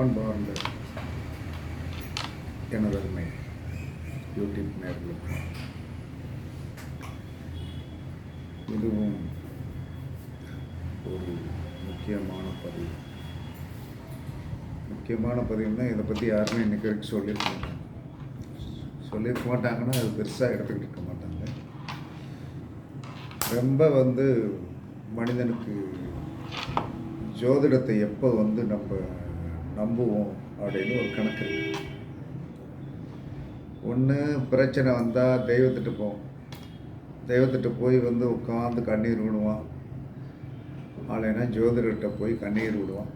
அன்பார்ந்த எனதருமை யூடியூப் நேர்களுக்கு இதுவும் ஒரு முக்கியமான பதிவு. முக்கியமான பதிவுனா இதை பற்றி யாருமே இன்றைக்கு வரைக்கும் சொல்லியிருக்க மாட்டாங்க. சொல்லியிருக்க மாட்டாங்கன்னா அது பெருசாக எடுத்துக்கிட்டு இருக்க மாட்டாங்க. ரொம்ப வந்து மனிதனுக்கு ஜோதிடத்தை எப்போ வந்து நம்ம நம்புவோம் அப்படின்னு ஒரு கணக்கு. ஒன்று பிரச்சனை வந்தால் தெய்வத்திட்ட போவோம். தெய்வத்திட்ட போய் வந்து உட்காந்து கண்ணீர் விடுவான் ஆளைனா ஜோதிடர்கிட்ட போய் கண்ணீர் விடுவான்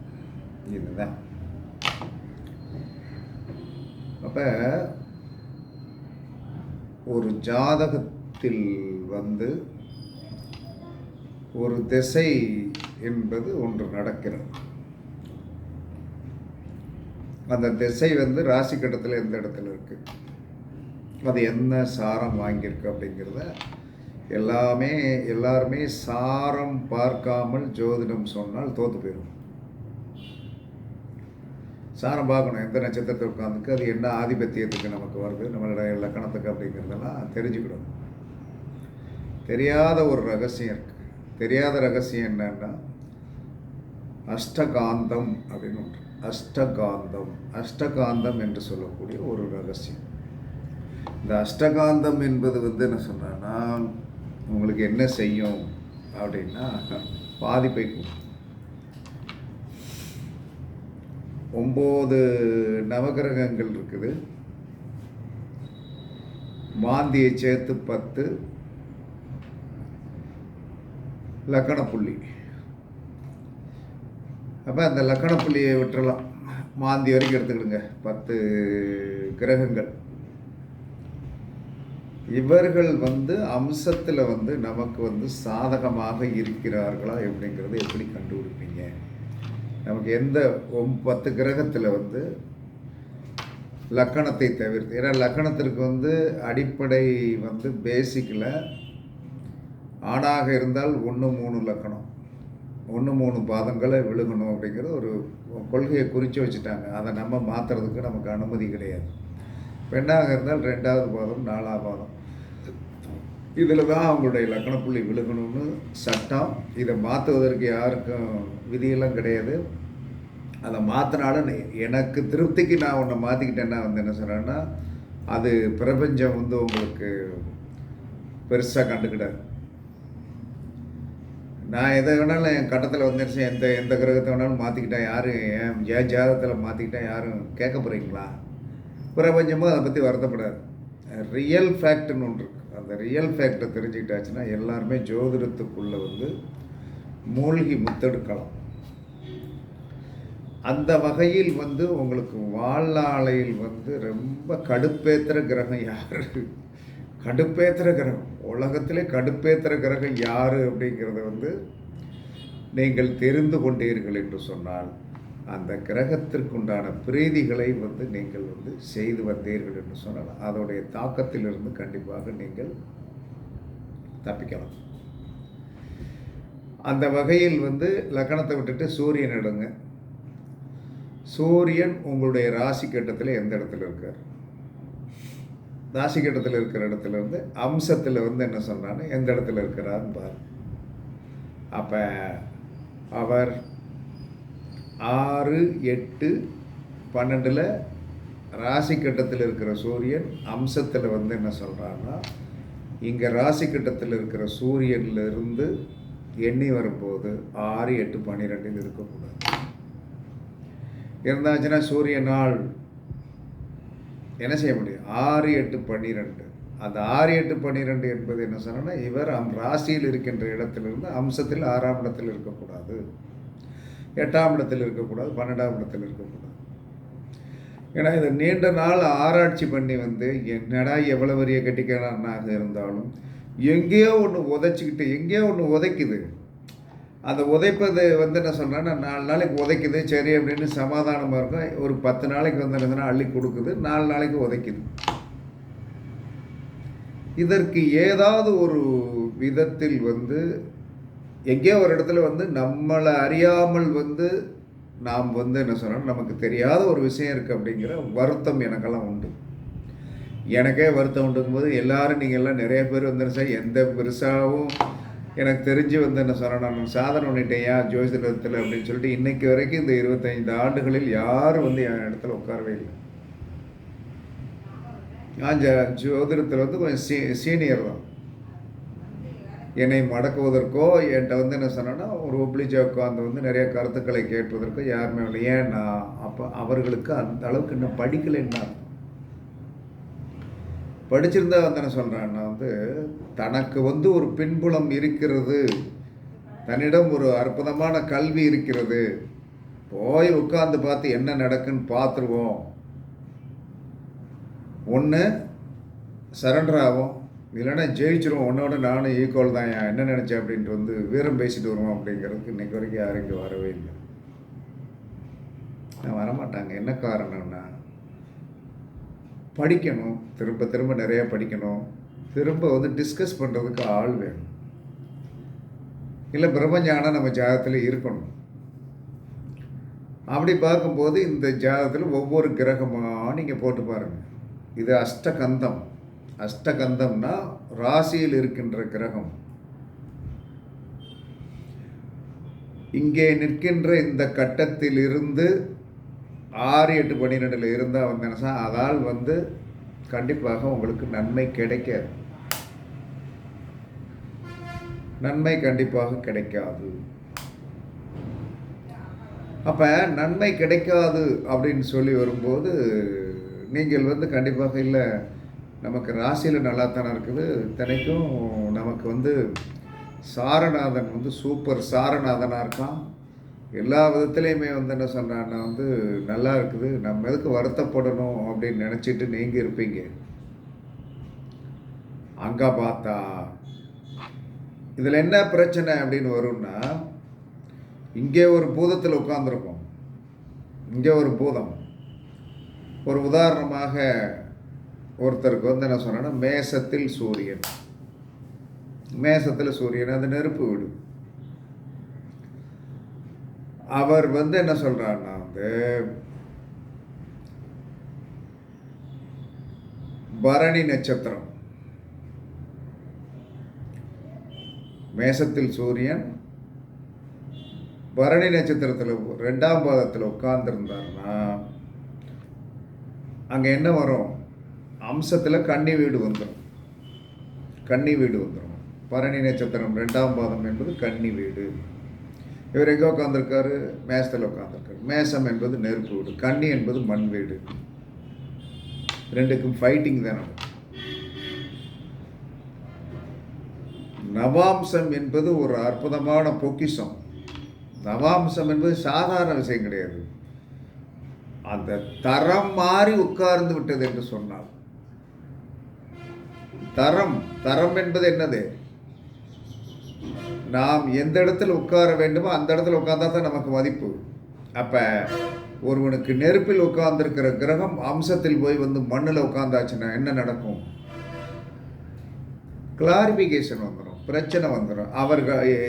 இதுதான். அப்போ ஒரு ஜாதகத்தில் வந்து ஒரு திசை என்பது ஒன்று நடக்கிறது. அந்த திசை வந்து ராசி கட்டத்தில் எந்த இடத்துல இருக்குது அது என்ன சாரம் வாங்கியிருக்கு அப்படிங்கிறத எல்லாமே எல்லாருமே சாரம் பார்க்காமல் ஜோதிடம் சொன்னால் தோற்று போயிடும் சாரம் பார்க்கணும். எந்த நட்சத்திரத்தில் உட்காந்துக்கு அது என்ன ஆதிபத்தியத்துக்கு நமக்கு வருது நம்மளோட லக்கணத்துக்கு அப்படிங்கிறதெல்லாம் தெரிஞ்சுக்கிடணும் தெரியாத ஒரு ரகசியம் இருக்குது தெரியாத ரகசியம் என்னன்னா அஷ்டகாந்தம் அப்படின்னு ஒன்று. அஷ்டகாந்தம். அஷ்டகாந்தம் என்று சொல்லக்கூடிய ஒரு ரகசியம். இந்த அஷ்டகாந்தம் என்பது வந்து என்ன சொன்னேன்னா உங்களுக்கு என்ன செய்யும் அப்படின்னா பாதிப்பை ஒம்பது நவகிரகங்கள் இருக்குது. மாந்தியை சேர்த்து பத்து. லக்கணப்புள்ளி அப்போ அந்த லக்கண புள்ளியை விட்டுறலாம். மாந்தி வரைக்கும் எடுத்துக்கிடுங்க. பத்து கிரகங்கள். இவர்கள் வந்து அம்சத்தில் வந்து நமக்கு வந்து சாதகமாக இருக்கிறார்களா எப்படிங்கிறத எப்படி கண்டுபிடிப்பீங்க? நமக்கு எந்த ஒம் பத்து கிரகத்தில் வந்து லக்கணத்தை தவிர்த்து ஏன்னா லக்கணத்திற்கு வந்து அடிப்படை வந்து பேசிக்கில் ஆணாக இருந்தால் ஒன்று மூணு லக்கணம். ஒன்று மூணு பாதங்களை விழுகணும் அப்படிங்கிற ஒரு கொள்கையை குறித்து வச்சுட்டாங்க. அதை நம்ம மாற்றுறதுக்கு நமக்கு அனுமதி கிடையாது. பெண்ணாக இருந்தால் ரெண்டாவது பாதம் நாலாவது பாதம். இதில் தான் அவங்களுடைய லக்கண புள்ளி விழுகணும்னு சட்டம். இதை மாற்றுவதற்கு யாருக்கும் விதியெல்லாம் கிடையாது. அதை மாற்றினாலும் எனக்கு திருப்திக்கு நான் ஒன்றை மாற்றிக்கிட்டேன்னா வந்து என்ன சொல்கிறேன்னா அது பிரபஞ்சம் வந்து உங்களுக்கு பெருசாக கண்டுக்கிடாது. நான் எதை வேணாலும் என் கட்டத்தில் வந்துருச்சு எந்த எந்த கிரகத்தை வேணாலும் மாற்றிக்கிட்டேன் யாரும் என் என் ஜாதகத்தில் மாற்றிக்கிட்டேன் யாரும் கேட்க போகிறீங்களா பிரபஞ்சமும் அதை பற்றி வருத்தப்படாது. ரியல் ஃபேக்ட்னு ஒன்று இருக்குது அந்த ரியல் ஃபேக்டை தெரிஞ்சுக்கிட்டாச்சுன்னா எல்லாருமே ஜோதிடத்துக்குள்ளே வந்து மூழ்கி முத்தெடுக்கலாம். அந்த வகையில் வந்து உங்களுக்கு வாழ்நாளையில் வந்து ரொம்ப கடுப்பேத்துகிற கிரகம் யார்? கடுப்பேத்துற கிரகம் உலகத்திலே கடுப்பேத்துற கிரகம் யார் அப்படிங்கிறத வந்து நீங்கள் தெரிந்து கொண்டீர்கள் என்று சொன்னால் அந்த கிரகத்திற்குண்டான பிரீதிகளை வந்து நீங்கள் வந்து செய்து வந்தீர்கள் என்று சொன்னால் அதோடைய தாக்கத்திலிருந்து கண்டிப்பாக நீங்கள் தப்பிக்கலாம். அந்த வகையில் வந்து லக்கணத்தை விட்டுட்டு சூரியன் எடுங்க. சூரியன் உங்களுடைய ராசி கட்டத்தில் எந்த இடத்துல இருக்கார்? ராசி கட்டத்தில் இருக்கிற இடத்துல இருந்து அம்சத்தில் வந்து என்ன சொல்கிறான்னு எந்த இடத்துல இருக்கிறான்னு பாரு. அப்போ அவர் ஆறு எட்டு பன்னெண்டில் ராசி கட்டத்தில் இருக்கிற சூரியன் அம்சத்தில் வந்து என்ன சொல்கிறான்னா இங்கே ராசி கட்டத்தில் இருக்கிற சூரியன்லேருந்து எண்ணி வரும்போது ஆறு எட்டு பன்னிரெண்டில் இருக்கக்கூடாது. இருந்தாச்சுன்னா சூரிய நாள் என்ன செய்ய முடியும்? ஆறு எட்டு பன்னிரெண்டு. அந்த ஆறு எட்டு பன்னிரெண்டு என்பது என்ன சொன்னா இவர் அம் ராசியில் இருக்கின்ற இடத்திலிருந்து அம்சத்தில் ஆறாம் இடத்தில் இருக்கக்கூடாது. எட்டாம் இடத்தில் இருக்கக்கூடாது பன்னெண்டாம் இடத்தில் இருக்கக்கூடாது. ஏன்னா இதை நீண்ட நாள் ஆராய்ச்சி பண்ணி வந்து என்னடா எவ்வளோ பெரிய கட்டிக்காரனாக இருந்தாலும் எங்கேயோ ஒன்று உதைச்சிக்கிட்டு எங்கேயோ ஒன்று உதைக்குது. அந்த உதைப்பது வந்து என்ன சொன்னேன்னா நாலு நாளைக்கு உதைக்குது சரி அப்படின்னு சமாதானமாக இருக்கும். ஒரு பத்து நாளைக்கு வந்து என்னதுன்னா அள்ளி கொடுக்குது நாலு நாளைக்கு உதைக்குது. இதற்கு ஏதாவது ஒரு விதத்தில் வந்து எங்கேயோ ஒரு இடத்துல வந்து நம்மளை அறியாமல் வந்து நாம் வந்து என்ன சொன்னால் நமக்கு தெரியாத ஒரு விஷயம் இருக்குது அப்படிங்கிற வருத்தம் எனக்கெல்லாம் உண்டு. எனக்கே வருத்தம் உண்டுங்கும்போது எல்லோரும் நீங்கள் எல்லாம் நிறைய பேர் வந்து சார் எந்த பெருசாகவும் எனக்கு தெரிஞ்சு வந்து என்ன சொன்னேன் நான் சாதனை பண்ணிட்டேன் ஏன் ஜோதிடத்தில் அப்படின்னு சொல்லிட்டு இன்னைக்கு வரைக்கும் இந்த இருபத்தைந்து ஆண்டுகளில் யாரும் வந்து என் இடத்துல உட்காரவே இல்லை. நான் ஜோதிடத்தில் வந்து கொஞ்சம் சீ சீனியர் தான். என்னை மடக்குவதற்கோ என்கிட்ட வந்து என்ன சொன்னேன்னா ஒரு ஒப்ளிஜா உட்காந்து வந்து நிறைய கருத்துக்களை கேட்பதற்கோ யாருமே இல்லை. ஏன்னா அப்போ அவர்களுக்கு அந்த அளவுக்கு இன்னும் படிக்கலைன்னா படிச்சிருந்தா வந்து என்ன சொல்கிறேன்னா வந்து தனக்கு வந்து ஒரு பின்புலம் இருக்கிறது. தன்னிடம் ஒரு அற்புதமான கல்வி இருக்கிறது. போய் உட்காந்து பார்த்து என்ன நடக்குன்னு பார்த்துருவோம். ஒன்று சரண்டர் ஆகும் இல்லைன்னா ஜெயிச்சிருவோம். உன்னோட நானும் ஈக்குவல் தான். என்ன நினச்சேன் அப்படின்ட்டு வந்து வீரம் பேசிட்டு வருவோம் அப்படிங்கிறதுக்கு இன்னைக்கு வரைக்கும் யாரும் இங்கே வரவே இல்லை. வரமாட்டாங்க. என்ன காரணம்னா படிக்கணும். திரும்ப திரும்ப நிறைய படிக்கணும். திரும்ப வந்து டிஸ்கஸ் பண்ணுறதுக்கு ஆள் வேணும். இல்லை பிரம்மஞானம் நம்ம ஜாதகத்தில் இருக்கணும். அப்படி பார்க்கும்போது இந்த ஜாதகத்தில் ஒவ்வொரு கிரகமாக நீங்கள் போட்டு பாருங்கள் இது அஷ்டகந்தம். அஷ்டகந்தம்னா ராசியில் இருக்கின்ற கிரகம். இங்கே நிற்கின்ற இந்த கட்டத்தில் இருந்து ஆறு எட்டு பன்னிரெண்டில் இருந்தால் வந்தேன்னா அதால் வந்து கண்டிப்பாக உங்களுக்கு நன்மை கிடைக்காது. நன்மை கண்டிப்பாக கிடைக்காது. அப்போ நன்மை கிடைக்காது அப்படின்னு சொல்லி வரும்போது நீங்கள் வந்து கண்டிப்பாக இல்லை நமக்கு ராசியில் நல்லா தானே இருக்குது. இத்தனைக்கும் நமக்கு வந்து சாரநாதன் வந்து சூப்பர் சாரநாதனாக இருக்கான். எல்லா விதத்துலேயுமே வந்து என்ன சொன்னான்னா வந்து நல்லா இருக்குது நம்ம எதுக்கு வருத்தப்படணும்? அப்படின்னு நினச்சிட்டு நீங்கள் இருப்பீங்க. அங்கே பார்த்தா இதில் என்ன பிரச்சனை? அப்படின்னு வரும்னா இங்கே ஒரு பூதத்தில் உட்காந்துருக்கோம் இங்கே ஒரு பூதம். ஒரு உதாரணமாக ஒருத்தருக்கு வந்து என்ன சொன்னேன்னா மேசத்தில் சூரியன். மேசத்தில் சூரியன் அது நெருப்பு விடும் அவர் வந்து என்ன சொல்கிறாருன்னா வந்து பரணி நட்சத்திரம். மேசத்தில் சூரியன் பரணி நட்சத்திரத்தில் ரெண்டாம் பாதத்தில் உட்கார்ந்துருந்தாருன்னா அங்கே என்ன வரும்? அம்சத்தில் கன்னி வீடு வந்துடும் கன்னி வீடு வந்துடும் பரணி நட்சத்திரம் ரெண்டாம் பாதம் என்பது கன்னி வீடு. இவர் எங்கே உட்காந்துருக்காரு மேசத்தில் உட்காந்துருக்காரு மேசம் என்பது நெருப்பு வீடு கன்னி என்பது மண் வீடு. ரெண்டுக்கும் ஃபைட்டிங் தான் நடக்கும் நவாம்சம் என்பது ஒரு அற்புதமான பொக்கிஷம். நவாம்சம் என்பது சாதாரண விஷயம் கிடையாது. அந்த தரம் மாறி உட்கார்ந்து விட்டது என்று சொன்னால். தரம் தரம் என்பது என்னது? நாம் எந்த இடத்துல உட்கார வேண்டுமோ அந்த இடத்துல உட்கார்ந்தா தான் நமக்கு மதிப்பு. அப்போ ஒருவனுக்கு நெருப்பில் உட்கார்ந்துருக்கிற கிரகம் அம்சத்தில் போய் வந்து மண்ணில் உட்கார்ந்தாச்சுன்னா என்ன நடக்கும்? கிளாரிஃபிகேஷன் வந்துடும் பிரச்சனை வந்துடும் அவர்கள்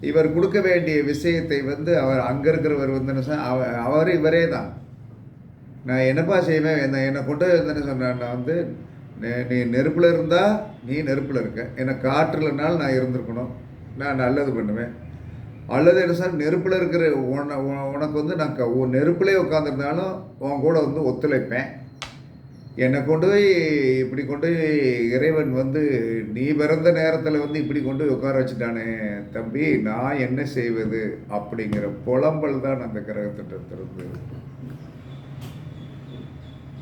இவர் கொடுக்க வேண்டிய விஷயத்தை வந்து அவர் அங்கே இருக்கிறவர் வந்து அவ- அவர் இவரே தான். நான் என்னப்பா செய்வேன்? என்ன என்னை கொண்டு வந்தேன்னு சொன்னேன் நான் வந்து நீ நெருப்பில் இருந்தால் நீ நெருப்பில் இருக்க. என்னை காற்றுலனாலும் நான் இருந்திருக்கணும். நான் நல்லது பண்ணுவேன். அல்லது என்ன சார் நெருப்பில் இருக்கிற உன உனக்கு வந்து நான் நெருப்பிலே உட்காந்துருந்தாலும் உன் கூட வந்து ஒத்துழைப்பேன். என்னை கொண்டு போய் இப்படி கொண்டு போய் இறைவன் வந்து நீ பிறந்த நேரத்தில் வந்து இப்படி கொண்டு போய் உட்கார வச்சுட்டானே தம்பி நான் என்ன செய்வது? அப்படிங்கிற புலம்பல் தான் அந்த கிரகத்திட்டத்திலிருந்து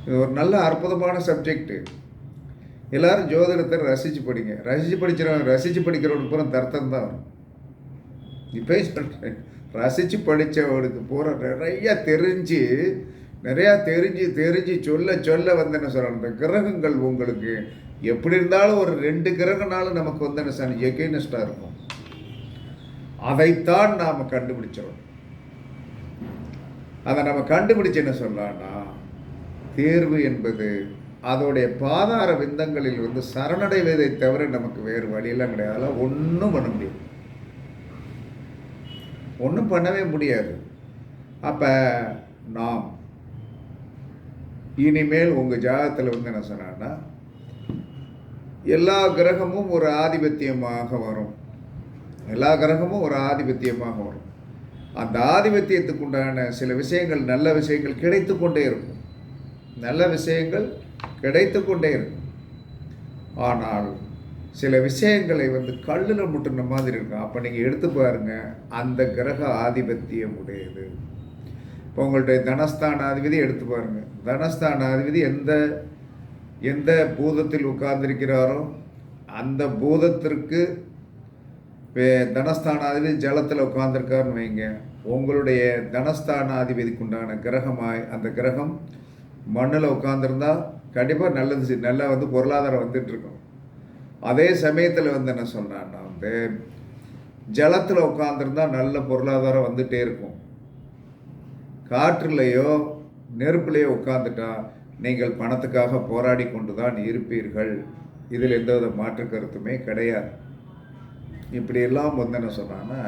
இது ஒரு நல்ல அற்புதமான சப்ஜெக்ட்டு எல்லாரும் ஜோதிடத்தை ரசித்து படிங்க. ரசித்து படிக்கிறவன் ரசித்து படிக்கிறவனுக்கு பூரா தர்த்தம் தான் வரும். இப்போயே சொல்கிறேன் ரசித்து படித்தவனுக்கு பூரா நிறையா தெரிஞ்சு நிறையா தெரிஞ்சு தெரிஞ்சு சொல்ல சொல்ல வந்து என்ன சொல்கிறேன் இந்த கிரகங்கள் உங்களுக்கு எப்படி இருந்தாலும் ஒரு ரெண்டு கிரகனாலும் நமக்கு வந்து என்ன சார் எகெயினஸ்டாக இருக்கும். அதைத்தான் நாம் கண்டுபிடிச்சிடணும் அதை நம்ம கண்டுபிடிச்சு என்ன சொல்லலாம்னா தேர்வு என்பது அதோடைய பாதார விந்தங்களில் வந்து சரணடைவதை தவிர நமக்கு வேறு வழியெல்லாம் கிடையாது. அதெல்லாம் ஒன்றும் பண்ண முடியாது. ஒன்றும் பண்ணவே முடியாது. அப்போ நாம் இனிமேல் உங்கள் ஜாதகத்தில் வந்து என்ன சொன்னான்னா எல்லா கிரகமும் ஒரு ஆதிபத்தியமாக வரும். எல்லா கிரகமும் ஒரு ஆதிபத்தியமாக வரும். அந்த ஆதிபத்தியத்துக்கு உண்டான சில விஷயங்கள் நல்ல விஷயங்கள் கிடைத்து கொண்டே இருக்கும். நல்ல விஷயங்கள் கிடைத்து கொண்டே இருக்கும். ஆனால் சில விஷயங்களை வந்து கல்லில் முட்டுன மாதிரி இருக்கும். அப்போ நீங்கள் எடுத்து பாருங்கள் அந்த கிரக ஆதிபத்தியம் உடையது. இப்போ உங்கள்கிட்ட தனஸ்தானாதிபதி எடுத்து பாருங்கள் தனஸ்தானாதிபதி எந்த எந்த பூதத்தில் உட்கார்ந்திருக்கிறாரோ அந்த பூதத்திற்கு தனஸ்தானாதிபதி ஜலத்தில் உட்கார்ந்துருக்காருன்னு வைங்க. உங்களுடைய தனஸ்தானாதிபதிக்குண்டான கிரகமாய் அந்த கிரகம் மண்ணில் உட்காந்துருந்தா கண்டிப்பாக நல்லது நல்லா வந்து பொருளாதாரம் வந்துட்டு இருக்கும். அதே சமயத்தில் வந்து என்ன சொன்னான்னா வந்து ஜலத்தில் உட்காந்துருந்தா நல்ல பொருளாதாரம் வந்துகிட்டே இருக்கும். காற்றுலேயோ நெருப்புலையோ உட்காந்துட்டா நீங்கள் பணத்துக்காக போராடி கொண்டு தான் இருப்பீர்கள். இதில் எந்தவித மாற்று கருத்துமே கிடையாது. இப்படியெல்லாம் வந்து என்ன சொன்னான்னா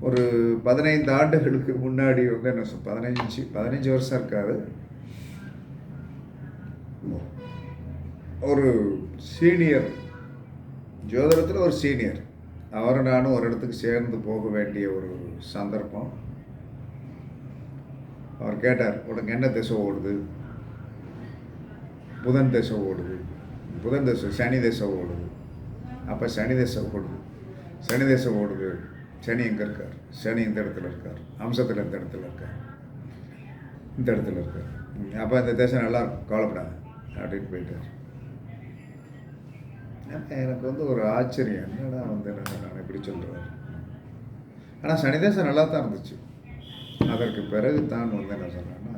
ஒரு பதினைந்து ஆண்டுகளுக்கு முன்னாடி வந்து என்ன சொல் பதினஞ்சு பதினஞ்சு வருஷம் இருக்காது. ஒரு சீனியர் ஜோதிடத்தில் ஒரு சீனியர். அவரும் நானும் ஒரு இடத்துக்கு சேர்ந்து போக வேண்டிய ஒரு சந்தர்ப்பம். அவர் கேட்டார் உனக்கு என்ன திசை ஓடுது? புதன் திசை ஓடுது. புதன் திசை சனி திசை ஓடுது. அப்போ சனி திசை ஓடுது. சனி திசை ஓடுது. சனி எங்கே இருக்கார்? சனி இந்த இடத்துல இருக்கார். அம்சத்தில் இந்த இடத்துல இருக்கார். இந்த இடத்துல இருக்கார். அப்போ இந்த தேசம் நல்லா இருக்கும். அப்படின்னு போயிட்டார். எனக்கு வந்து ஒரு ஆச்சரியம். என்னடா வந்து என்ன நான் இப்படி சொல்கிறார் ஆனால் சனிதேசம் நல்லா தான் இருந்துச்சு. அதற்கு பிறகு தான் வந்து என்ன சொன்னேன்னா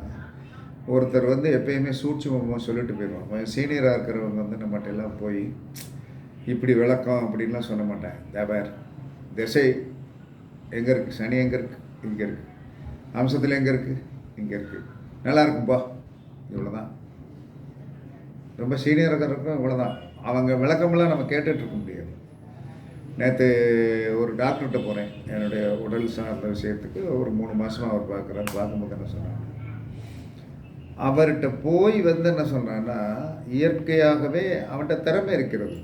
ஒருத்தர் வந்து எப்பயுமே சூட்சுமமாக சொல்லிட்டு போயிடுவாங்க கொஞ்சம் சீனியராக இருக்கிறவங்க வந்து நம்மகிட்ட எல்லாம் போய் இப்படி விளக்கம் அப்படின்லாம் சொல்ல மாட்டேன் தேபர் திசை எங்கே இருக்குது சனி எங்கே இருக்குது இங்கே இருக்குது அம்சத்தில் எங்கே இருக்குது இங்கே இருக்குது நல்லா இருக்கும்பா. இவ்வளோதான் ரொம்ப சீனியராக இவ்வளோ இவ்வளோதான் அவங்க விளக்கமெல்லாம் நம்ம கேட்டுட்ருக்க முடியாது. நேற்று ஒரு டாக்டர்கிட்ட போகிறேன் என்னுடைய உடல் சார்ந்த விஷயத்துக்கு ஒரு மூணு மாதமாக அவர் பார்க்குறாரு. பார்க்கும்போது என்ன சொன்னாங்க அவர்கிட்ட போய் வந்து என்ன சொன்னான்னா இயற்கையாகவே அவன்கிட்ட திறமை இருக்கிறது.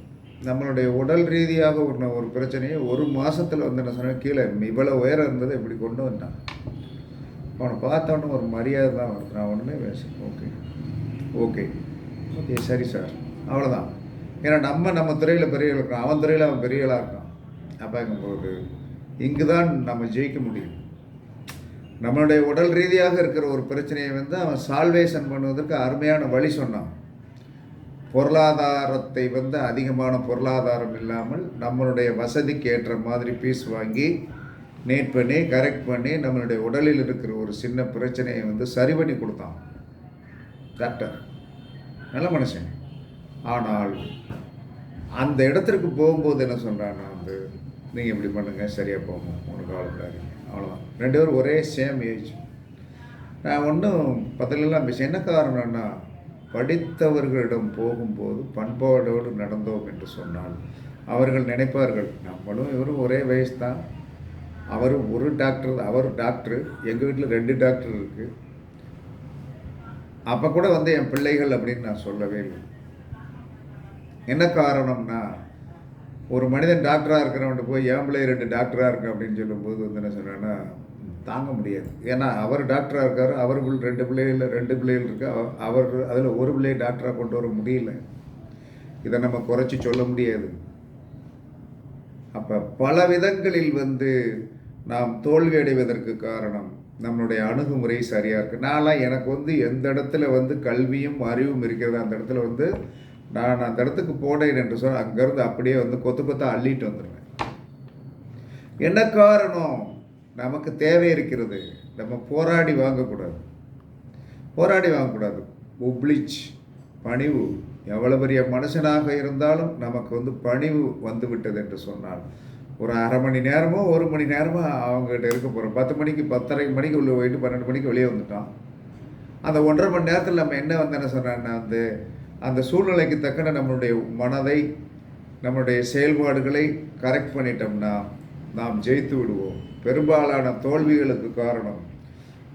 நம்மளுடைய உடல் ரீதியாக ஒரு ஒரு பிரச்சனையை ஒரு மாதத்தில் வந்து என்ன சொன்னால் கீழே இவ்வளோ உயரம் இருந்ததை இப்படி கொண்டு வந்தான். அவனை பார்த்தோன்னே ஒரு மரியாதை தான் வருது நான் ஒன்றுமே பேசுகிறேன் ஓகே. ஓகே. ஓகே சரி சார். அவ்வளோதான் ஏன்னா நம்ம நம்ம துறையில் பெரியவர்கள் ஆள் இருக்கான். அவன் துறையில் அவன் பெரியவளாக இருக்கான். இருக்கான் அப்போங்கும்போது இங்கு தான் நம்ம ஜெயிக்க முடியும். நம்மளுடைய உடல் ரீதியாக இருக்கிற ஒரு பிரச்சனையை வந்து அவன் சால்வேஷன் பண்ணுவதற்கு அருமையான வழி சொன்னான். பொருளாதாரத்தை வந்து அதிகமான பொருளாதாரம் இல்லாமல் நம்மளுடைய வசதிக்கு ஏற்ற மாதிரி பீஸ் வாங்கி நீட் பண்ணி கரெக்ட் பண்ணி நம்மளுடைய உடலில் இருக்கிற ஒரு சின்ன பிரச்சனையை வந்து சரி பண்ணி கொடுத்தான். டாக்டர் நல்ல மனுஷன். ஆனால் அந்த இடத்திற்கு போகும்போது என்ன சொல்கிறான்னா வந்து நீங்கள் இப்படி பண்ணுங்கள் சரியாக போகும். உனக்கு கவலைப்படாதீங்க அவ்வளோதான் ரெண்டு பேரும் ஒரே சேம் ஏஜ் நான் ஒன்றும் பத்திலெல்லாம் பேச என்ன காரணம்னா படித்தவர்களிடம் போகும்போது பண்பாடோடு நடந்தோம் என்று சொன்னால் அவர்கள் நினைப்பார்கள் நம்மளும் இவரும் ஒரே வயசு தான். அவரும் ஒரு டாக்டர் அவர் டாக்டர் எங்கள் வீட்டில் ரெண்டு டாக்டர் இருக்குது அப்போ கூட வந்து என் பிள்ளைகள் அப்படின்னு நான் சொல்லவே இல்லை. என்ன காரணம்னா ஒரு மனிதன் டாக்டராக இருக்கிறவன்ட்டு போய் என் பிள்ளை ரெண்டு டாக்டராக இருக்கு? அப்படின்னு சொல்லும்போது வந்து என்ன சொல்கிறேன்னா தாங்க முடியாது. ஏன்னா அவர் டாக்டராக இருக்கார் அவர் ரெண்டு பிள்ளைகள் ரெண்டு பிள்ளைகள் இருக்கு. அவர் அதில் ஒரு பிள்ளையை டாக்டராக கொண்டு வர முடியல. இதை நம்ம குறைச்சி சொல்ல முடியாது. அப்போ பல விதங்களில் வந்து நாம் தோல்வி அடைவதற்கு காரணம் நம்மளுடைய அணுகுமுறை சரியாக இருக்குது நான்லாம் எனக்கு வந்து எந்த இடத்துல வந்து கல்வியும் அறிவும் இருக்கிறது அந்த இடத்துல வந்து நான் அந்த இடத்துக்கு போனேன் என்று சொன்னால் அங்கேருந்து அப்படியே வந்து கொத்து கொத்தா அள்ளிட்டு வந்துடுவேன் என்ன காரணம்? நமக்கு தேவை இருக்கிறது. நம்ம போராடி வாங்கக்கூடாது. போராடி வாங்கக்கூடாது. ஒப்ளிச் பணிவு. எவ்வளோ பெரிய மனுஷனாக இருந்தாலும் நமக்கு வந்து பணிவு வந்து விட்டது என்று சொன்னால் ஒரு அரை மணி நேரமோ ஒரு மணி நேரமோ அவங்ககிட்ட இருக்க போகிறோம் பத்து மணிக்கு பத்தரை மணிக்கு உள்ளே போயிட்டு பன்னெண்டு மணிக்கு வெளியே வந்துட்டோம். அந்த ஒன்றரை மணி நேரத்தில் நம்ம என்ன வந்து என்ன சொன்னோன்னா வந்து அந்த சூழ்நிலைக்கு தக்கன நம்மளுடைய மனதை நம்மளுடைய செயல்பாடுகளை கரெக்ட் பண்ணிட்டோம்னா நாம் ஜெயித்து விடுவோம். பெரும்பாலான தோல்விகளுக்கு காரணம்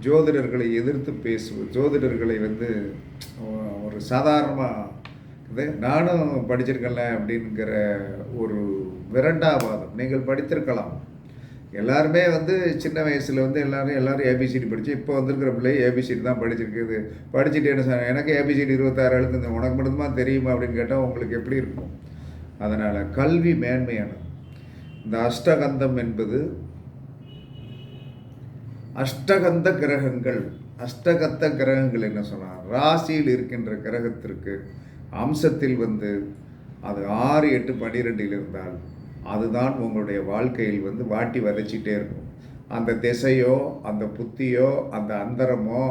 ஜோதிடர்களை எதிர்த்து பேசுவது. ஜோதிடர்களை வந்து ஒரு சாதாரணமாக இது நானும் படிச்சிருக்கல அப்படிங்கிற ஒரு விரண்டாவாதம் நீங்கள் படித்திருக்கலாம். எல்லாருமே வந்து சின்ன வயசில் வந்து எல்லோரும் எல்லோரும் ஏபிசிடி படித்து இப்போ வந்திருக்கிற பிள்ளை ஏபிசிடி தான் படிச்சிருக்குது. படிச்சுட்டு என்ன சொன்ன எனக்கு ஏபிசிடி இருபத்தாறு எழுத்து உனக்கு மட்டும்தான் தெரியுமா? அப்படின்னு கேட்டால் உங்களுக்கு எப்படி இருக்கும்? அதனால் கல்வி மேன்மையானது. இந்த அஷ்டகந்தம் என்பது அஷ்டகந்த கிரகங்கள் அஷ்டகத்த கிரகங்கள் என்ன சொன்னால் ராசியில் இருக்கின்ற கிரகத்திற்கு அம்சத்தில் வந்து அது ஆறு எட்டு பன்னிரெண்டில் இருந்தால் அதுதான் உங்களுடைய வாழ்க்கையில் வந்து வாட்டி வதச்சிட்டே இருக்கும். அந்த திசையோ அந்த புத்தியோ அந்த அந்தரமோ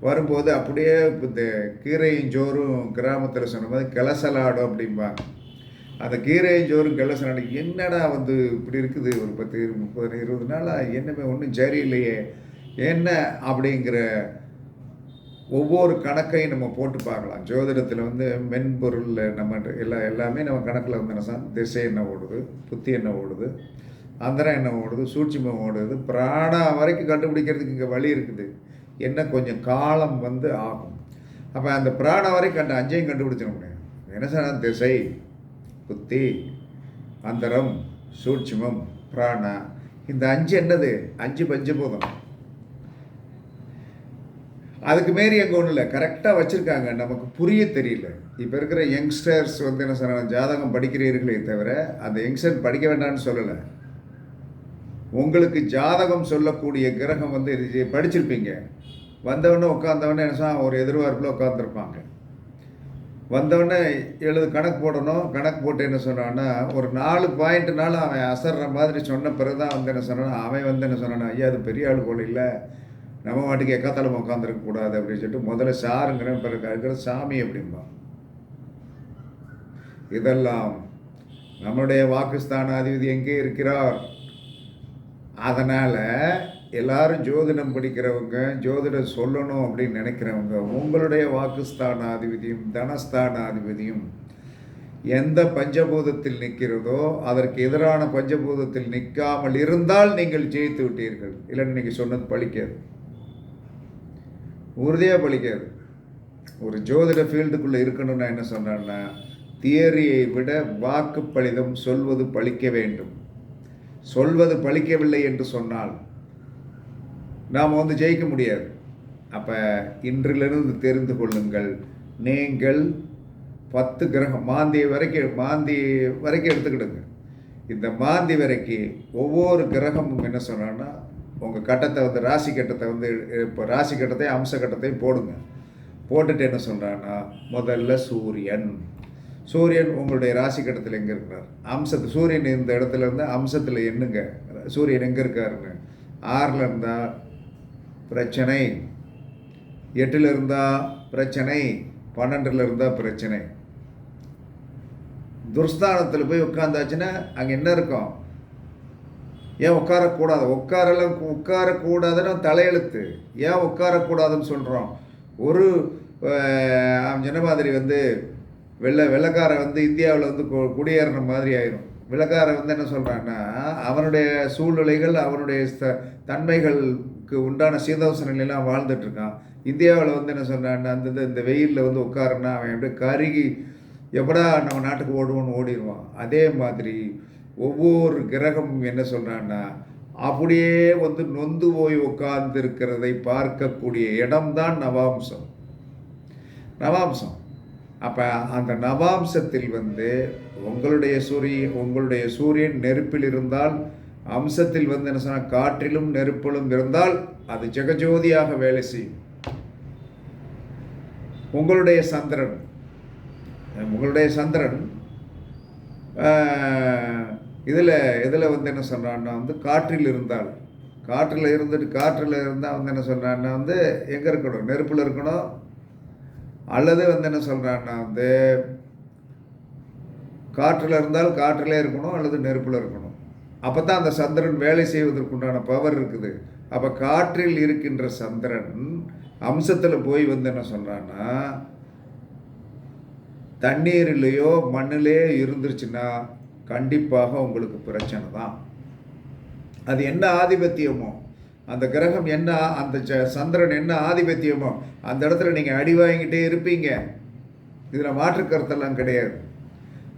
வரும்போது அப்படியே இந்த கீரையும் ஜோறும் கிராமத்தில் சொன்ன மாதிரி கிளசலாடும் அப்படிம்பாங்க. அந்த கீரையும் ஜோறும் கிளசலாடும் என்னடா வந்து இப்படி இருக்குது? ஒரு பத்து முப்பது இருபது நாளாக என்னமே ஒன்றும் சரியில்லையே. என்ன அப்படிங்கிற ஒவ்வொரு கணக்கையும் நம்ம போட்டு பார்க்கலாம். ஜோதிடத்தில் வந்து மென்பொருளில் நம்ம எல்லா எல்லாமே நம்ம கணக்கில் வந்து திசை என்ன ஓடுது புத்தி என்ன ஓடுது அந்தரம் என்ன ஓடுது சூட்சிமம் ஓடுது. பிராணம் வரைக்கும் கண்டுபிடிக்கிறதுக்கு இங்கே வழி இருக்குது. என்ன கொஞ்சம் காலம் வந்து ஆகும். அப்போ அந்த பிராணம் வரைக்கும் கண்ட அஞ்சையும் கண்டுபிடிச்சிட முடியும். என்ன சார்? திசை. புத்தி அந்தரம் சூட்சிமம் பிராணா. இந்த அஞ்சு என்னது? அஞ்சு பஞ்சபூதம் அதுக்கு மாரி எங்கே ஒன்றும் இல்லை கரெக்டாக வச்சுருக்காங்க. நமக்கு புரிய தெரியல. இப்போ இருக்கிற யங்ஸ்டர்ஸ் வந்து என்ன சொன்ன ஜாதகம் படிக்கிறீர்களே தவிர அந்த யங்ஸ்டர் படிக்க வேண்டாம்னு சொல்லலை. உங்களுக்கு ஜாதகம் சொல்லக்கூடிய கிரகம் வந்து படிச்சிருப்பீங்க. வந்தவொடனே உட்காந்தவொடனே என்ன சொன்னால் ஒரு எதிர்பார்ப்பில் உட்காந்துருப்பாங்க வந்தவொடனே எழுது கணக்கு போடணும். கணக்கு போட்டு என்ன சொன்னான்னா ஒரு நாலு பாயிண்ட்னால அவன் அசர்ற மாதிரி சொன்ன பிறகு தான் வந்து என்ன சொன்னான் அவன் வந்து என்ன சொன்னான் ஐயா அது பெரிய ஆள் போல இல்லை. நம்ம வாட்டிக்கு எக்காத்தலம் உட்காந்துருக்க கூடாது அப்படின்னு சொல்லிட்டு முதல்ல சாருங்கிற பிறகு இருக்கிற சாமி அப்படிம்பா. இதெல்லாம் நம்முடைய வாக்குஸ்தானாதிபதி எங்கே இருக்கிறார்? அதனால் எல்லாரும் ஜோதிடம் படிக்கிறவங்க ஜோதிடம் சொல்லணும் அப்படின்னு நினைக்கிறவங்க உங்களுடைய வாக்குஸ்தானாதிபதியும் தனஸ்தானாதிபதியும் எந்த பஞ்சபூதத்தில் நிற்கிறதோ அதற்கு எதிரான பஞ்சபூதத்தில் நிற்காமல் இருந்தால் நீங்கள் ஜெயித்து விட்டீர்கள். இல்லைன்னு நீங்கள் சொன்னது பழிக்காது. உறுதியாக பழிக்காது. ஒரு ஜோதிட ஃபீல்டுக்குள்ளே இருக்கணும்னா என்ன சொன்னேன்னா தியரியை விட வாக்கு பலிதம் சொல்வது பழிக்க வேண்டும். சொல்வது பழிக்கவில்லை என்று சொன்னால் நாம் வந்து ஜெயிக்க முடியாது. அப்போ இன்றிலிருந்து தெரிந்து கொள்ளுங்கள். நீங்கள் பத்து கிரகம் மாந்தி வரைக்கும் மாந்தி வரைக்கும் எடுத்துக்கிடுங்க. இந்த மாந்தி வரைக்கும் ஒவ்வொரு கிரகமும் என்ன சொன்னான்னா உங்கள் கட்டத்தை வந்து ராசி கட்டத்தை வந்து இப்போ ராசி கட்டத்தையும் அம்ச கட்டத்தையும் போடுங்க. போட்டுட்டு என்ன சொல்கிறான்னா முதல்ல சூரியன். சூரியன் உங்களுடைய ராசி கட்டத்தில் எங்கே இருக்கிறார்? அம்சத்து சூரியன் இந்த இடத்துல இருந்து அம்சத்தில் என்னங்க? சூரியன் எங்கே இருக்காருன்னு ஆறில் இருந்தால் பிரச்சனை. எட்டில் இருந்தால் பிரச்சனை பன்னெண்டில் இருந்தால் பிரச்சனை. துர்ஸ்தானத்தில் போய் உட்காந்தாச்சுன்னா அங்கே என்ன இருக்கும்? ஏன் உட்காரக்கூடாது? உட்காரலாம் உட்காரக்கூடாதுன்னு தலையெழுத்து. ஏன் உட்காரக்கூடாதுன்னு சொல்கிறோம் ஒரு சொன்ன மாதிரி வந்து வெள்ளை வெள்ளக்காரன் வந்து இந்தியாவில் வந்து குடியேறின மாதிரி ஆயிரும். வெள்ளக்காரன் வந்து என்ன சொல்கிறான்னா அவனுடைய சூழ்நிலைகள் அவனுடைய தன்மைகள் உண்டான சீதோச நிலையெல்லாம் வாழ்ந்துட்டுருக்கான். இந்தியாவில் வந்து என்ன சொல்கிறான்னா அந்த இந்த வெயிலில் வந்து உட்காருன்னா அவன் எப்படி கருகி எப்படா நம்ம நாட்டுக்கு ஓடுவோன்னு ஓடிடுவான். அதே மாதிரி ஒவ்வொரு கிரகமும் என்ன சொல்கிறான்னா அப்படியே வந்து நொந்து போய் உட்கார்ந்து இருக்கிறதை பார்க்கக்கூடிய இடம்தான் நவாம்சம். நவாம்சம். அப்போ அந்த நவாம்சத்தில் வந்து உங்களுடைய சூரியன் உங்களுடைய சூரியன் நெருப்பில் இருந்தால் அம்சத்தில் வந்து என்ன சொன்னால் காற்றிலும் நெருப்பிலும் இருந்தால் அது ஜெகஜோதியாக வேலை செய்யும். உங்களுடைய சந்திரன் உங்களுடைய சந்திரன் இதில் இதில் வந்து என்ன சொல்கிறான்னா வந்து காற்றில் இருந்தால் காற்றில் இருந்துட்டு காற்றில் இருந்தால் வந்து என்ன சொல்கிறான்னா வந்து எங்கே இருக்கணும்? நெருப்பில் இருக்கணும். அல்லது வந்து என்ன சொல்கிறான்னா வந்து காற்றில் இருந்தால் காற்றிலே இருக்கணும் அல்லது நெருப்பில் இருக்கணும். அப்போ தான் அந்த சந்திரன் வேலை செய்வதற்குண்டான பவர் இருக்குது. அப்போ காற்றில் இருக்கின்ற சந்திரன் அம்சத்தில் போய் வந்து என்ன சொல்கிறான்னா தண்ணீர்லேயோ மண்ணிலே இருந்துருச்சுன்னா கண்டிப்பாக உங்களுக்கு பிரச்சனை தான். அது என்ன ஆதிபத்தியமோ? அந்த கிரகம் என்ன அந்த ச- சந்திரன் என்ன ஆதிபத்தியமோ? அந்த இடத்துல நீங்கள் அடி வாங்கிட்டே இருப்பீங்க. இதில் மாற்று கருத்தெல்லாம் கிடையாது.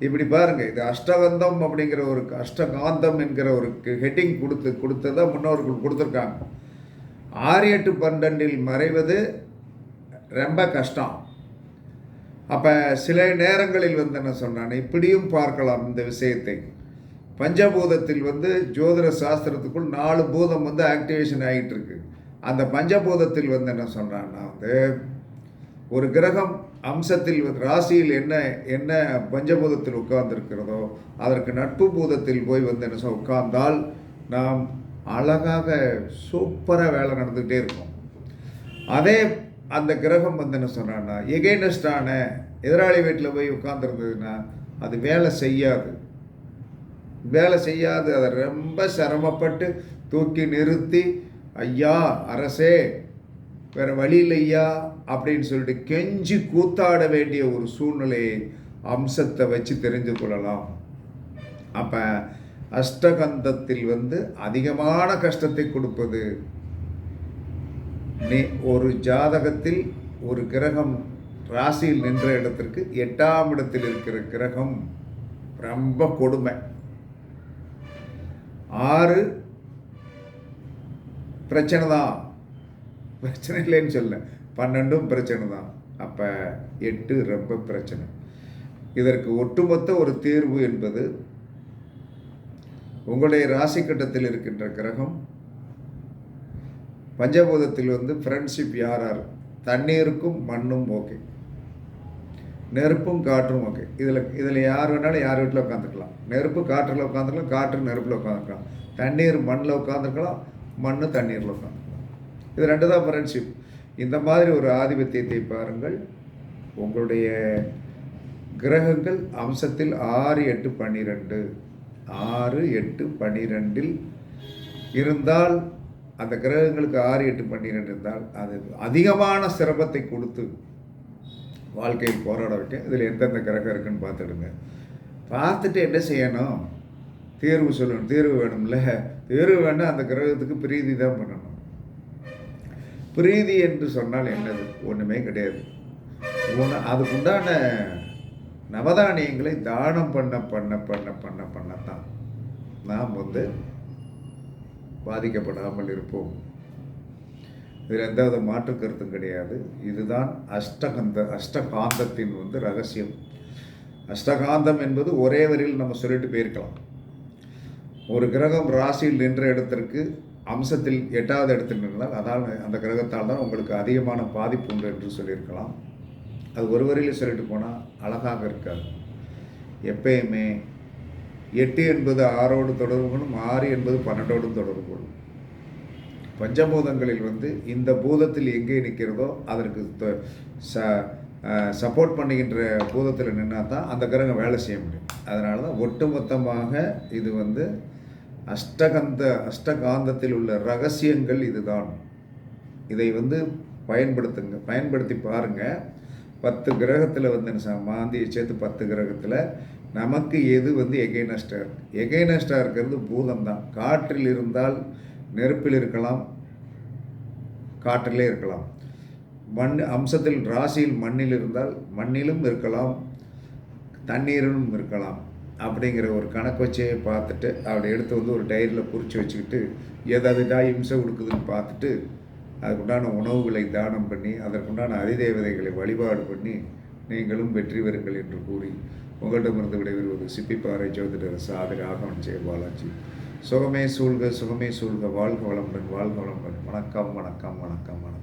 இப்படி பாருங்க இது அஷ்டகந்தம் அப்படிங்கிற ஒரு அஷ்டகாந்தம் என்கிற ஒரு ஹெட்டிங் கொடுத்து கொடுத்ததை முன்னோர்கள் கொடுத்துருக்காங்க. ஆறு எட்டு பன்னெண்டில் மறைவது ரொம்ப கஷ்டம். அப்போ சில நேரங்களில் வந்து என்ன சொன்னான் இப்படியும் பார்க்கலாம் இந்த விஷயத்தை. பஞ்சபூதத்தில் வந்து ஜோதிட சாஸ்திரத்துக்குள் நாலு பூதம் வந்து ஆக்டிவேஷன் ஆகிட்டு இருக்கு அந்த பஞ்சபூதத்தில் வந்து என்ன சொன்னான்னா வந்து ஒரு கிரகம் அம்சத்தில் ராசியில் என்ன என்ன பஞ்சபூதத்தில் உட்கார்ந்திருக்கிறதோ அதற்கு நட்பு பூதத்தில் போய் வந்து என்ன உட்கார்ந்தால் நாம் அழகாக சூப்பராக வேலை நடந்துக்கிட்டே இருக்கும் அதே அந்த கிரகம் வந்து என்ன சொன்னான்னா எகெயினஸ்டான எதிராளி வீட்டில் போய் உட்காந்துருந்ததுன்னா அது வேலை செய்யாது. வேலை செய்யாது. அதை ரொம்ப சிரமப்பட்டு தூக்கி நிறுத்தி ஐயா அரசே வேறு வழி இல்லையா அப்படின்னு சொல்லிட்டு கெஞ்சி கூத்தாட வேண்டிய ஒரு சூழ்நிலையை அம்சத்தை வச்சு தெரிஞ்சு கொள்ளலாம். அப்போ அஷ்டகந்தத்தில் வந்து அதிகமான கஷ்டத்தை கொடுப்பது. நீ ஒரு ஜாதகத்தில் ஒரு கிரகம் ராசியில் நின்ற இடத்திற்கு எட்டாம் இடத்தில் இருக்கிற கிரகம் ரொம்ப கொடுமை. ஆறு பிரச்சனை தான். பிரச்சனை இல்லைன்னு சொல்ல பன்னெண்டும் பிரச்சனை தான் அப்போ எட்டு ரொம்ப பிரச்சனை. இதற்கு ஒட்டுமொத்த ஒரு தீர்வு என்பது உங்களுடைய ராசி கட்டத்தில் இருக்கின்ற கிரகம். பஞ்சபூதத்தில் வந்து ஃப்ரெண்ட்ஷிப் யார் யார்? தண்ணீருக்கும் மண்ணும் ஓகே நெருப்பும் காற்றும் ஓகே இதில் இதில் யார் வேணாலும் யார் வீட்டில் உட்காந்துக்கலாம் நெருப்பு காற்றில் உட்காந்துக்கலாம் காற்று நெருப்பில் உட்காந்துக்கலாம் தண்ணீர் மண்ணில் உட்காந்துருக்கலாம் மண் தண்ணீரில் உட்காந்துக்கலாம் இது ரெண்டு தான் ஃப்ரெண்ட்ஷிப் இந்த மாதிரி ஒரு ஆதிபத்தியத்தை பாருங்கள். உங்களுடைய கிரகங்கள் அம்சத்தில் ஆறு எட்டு பன்னிரெண்டு ஆறு எட்டு பன்னிரெண்டில் இருந்தால் அந்த கிரகங்களுக்கு ஆறு எட்டு பன்னிரெண்டு இருந்தால் அது அதிகமான சிரமத்தை கொடுத்து வாழ்க்கையில் போராட வைக்க இதில் எந்தெந்த கிரகம் இருக்குன்னு பார்த்துடுங்க. பார்த்துட்டு என்ன செய்யணும்? தேர்வு சொல்லணும். தீர்வு வேணும்ல. தேர்வு வேணால் அந்த கிரகத்துக்கு பிரீதி தான் பண்ணணும். பிரீதி என்று சொன்னால் என்னது? ஒன்றுமே கிடையாது. உன அதுக்குண்டான நவதானியங்களை தானம் பண்ண பண்ண பண்ண பண்ண பண்ணத்தான். நாம் வந்து பாதிக்கப்படாமல் இருப்போம். இதில் எந்தவித மாற்று கருத்தும் கிடையாது. இதுதான் அஷ்டகந்த அஷ்டகாந்தத்தின் வந்து ரகசியம். அஷ்டகாந்தம் என்பது ஒரே வரியில் நம்ம சொல்லிட்டு போயிருக்கலாம். ஒரு கிரகம் ராசியில் நின்ற இடத்திற்கு அம்சத்தில் எட்டாவது இடத்தில் நின்றால் அதால் அந்த கிரகத்தால் தான் உங்களுக்கு அதிகமான பாதிப்பு உண்டு என்று சொல்லியிருக்கலாம். அது ஒரு வரையில் சொல்லிட்டு போனால் அழகாக இருக்காது. எப்பயுமே எட்டு என்பது ஆறோடு தொடர்பு கொள்ளும் ஆறு என்பது பன்னெண்டோடும் தொடர்பு கொள்ளும். பஞ்சபூதங்களில் வந்து இந்த பூதத்தில் எங்கே நிற்கிறதோ அதற்கு தொ- ச சப்போர்ட் பண்ணுகின்ற பூதத்தில் நின்னா தான் அந்த கிரகம் வேலை செய்ய முடியும். அதனால தான் ஒட்டுமொத்தமாக இது வந்து அஷ்டகந்த அஷ்டகாந்தத்தில் உள்ள ரகசியங்கள் இதுதான். இதை வந்து பயன்படுத்துங்க பயன்படுத்தி பாருங்கள் பத்து கிரகத்தில் வந்து என்ன மாந்தியை சேர்த்து பத்து கிரகத்தில் நமக்கு எது வந்து எகைனஸ்டாக இருக்கு? எகைனஸ்டாக இருக்கிறது பூதம் தான் காற்றில் இருந்தால் நெருப்பில் இருக்கலாம் காற்றிலே இருக்கலாம். மண் அம்சத்தில் ராசியில் மண்ணில் இருந்தால் மண்ணிலும் இருக்கலாம் தண்ணீரிலும் இருக்கலாம். அப்படிங்கிற ஒரு கணக்கு வச்சே பார்த்துட்டு அப்படி எடுத்து வந்து ஒரு டயரில் குறித்து வச்சுக்கிட்டு ஏதாவது அதுடா இம்சை கொடுக்குதுன்னு பார்த்துட்டு அதுக்குண்டான உணவுகளை தானம் பண்ணி அதற்குண்டான அதிதேவதைகளை வழிபாடு பண்ணி நீங்களும் வெற்றி பெறுங்கள் என்று கூறி உங்களிடமிருந்து விடைபெறுவது சிப்பிப்பாறை ஜோதிடர் சாதக ஆகவன் ஜெய பாலாஜி. சுகமே சூழ்க சுகமே சூழ்க வாழ்க வளமுடன் வாழ்க வளமுடன். வணக்கம் வணக்கம் வணக்கம் வணக்கம்.